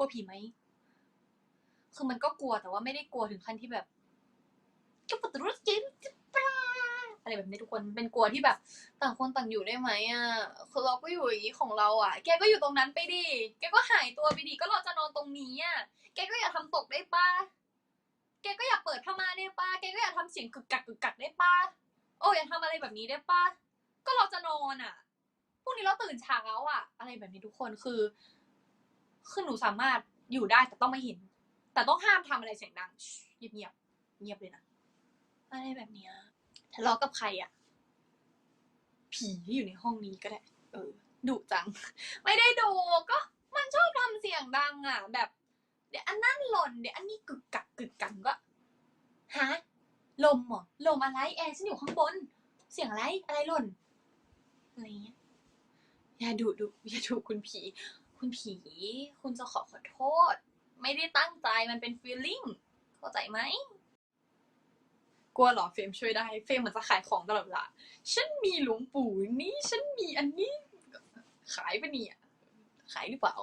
กลัวผีไหม คือมันก็กลัวแต่ว่าไม่ได้กลัวถึงขั้นที่แบบก็ปวดรู้จินปลาอะไรแบบนี้ทุกคนเป็นกลัวที่แบบ ต่างคนต่างอยู่ได้ไหมอะคือเราก็อยู่อย่างนี้ของเราอะ แกก็อยู่ตรงนั้นไปดิแกก็หายตัวไปดิก็เราจะนอนตรงนี้อะแกก็อย่าทำตกได้ป้าแกก็อย่าเปิดผ้าม่านได้ป้าแกก็อย่าทำเสียงกึกกักกึกกักได้ป้าโอ้อย่าทำอะไรแบบนี้ได้ป้าก็เราจะนอนอะพรุ่งนี้เราตื่นเช้าอะ อะไรแบบนี้ทุกคนคือ คือหนูสามารถอยู่ได้แต่ต้องไม่เห็น แต่ต้องห้ามทำอะไรเสียงดังเงียบเงียบๆเงียบเลยนะอะไรแบบเนี้ยทะเลาะกับใครอะผีที่อยู่ในห้องนี้ก็ได้ เออดุจัง ไม่ได้ดูก็มันชอบทำเสียงดังอะ แบบ เดี๋ยวอันนั้นหล่นเดี๋ยวอันนี้กึกกักกึกกักก็ฮะลมเหรอลมอะไรแอร์ฉันอยู่ข้างบน เสียงอะไรอะไรหล่นอะไรเงี้ยอย่าดุดุอย่าดุคุณผี คุณผี คุณจะขอขอโทษ ไม่ได้ตั้งใจมันเป็นฟีลลิ่งเข้าใจไหมกลัวหรอเฟมช่วยได้ เฟมเหมือนจะขายของตลอดเวลาฉันมีหลวงปู่นี้ฉันมีอันนี้ ขายปะเนี่ยขายหรือเปล่า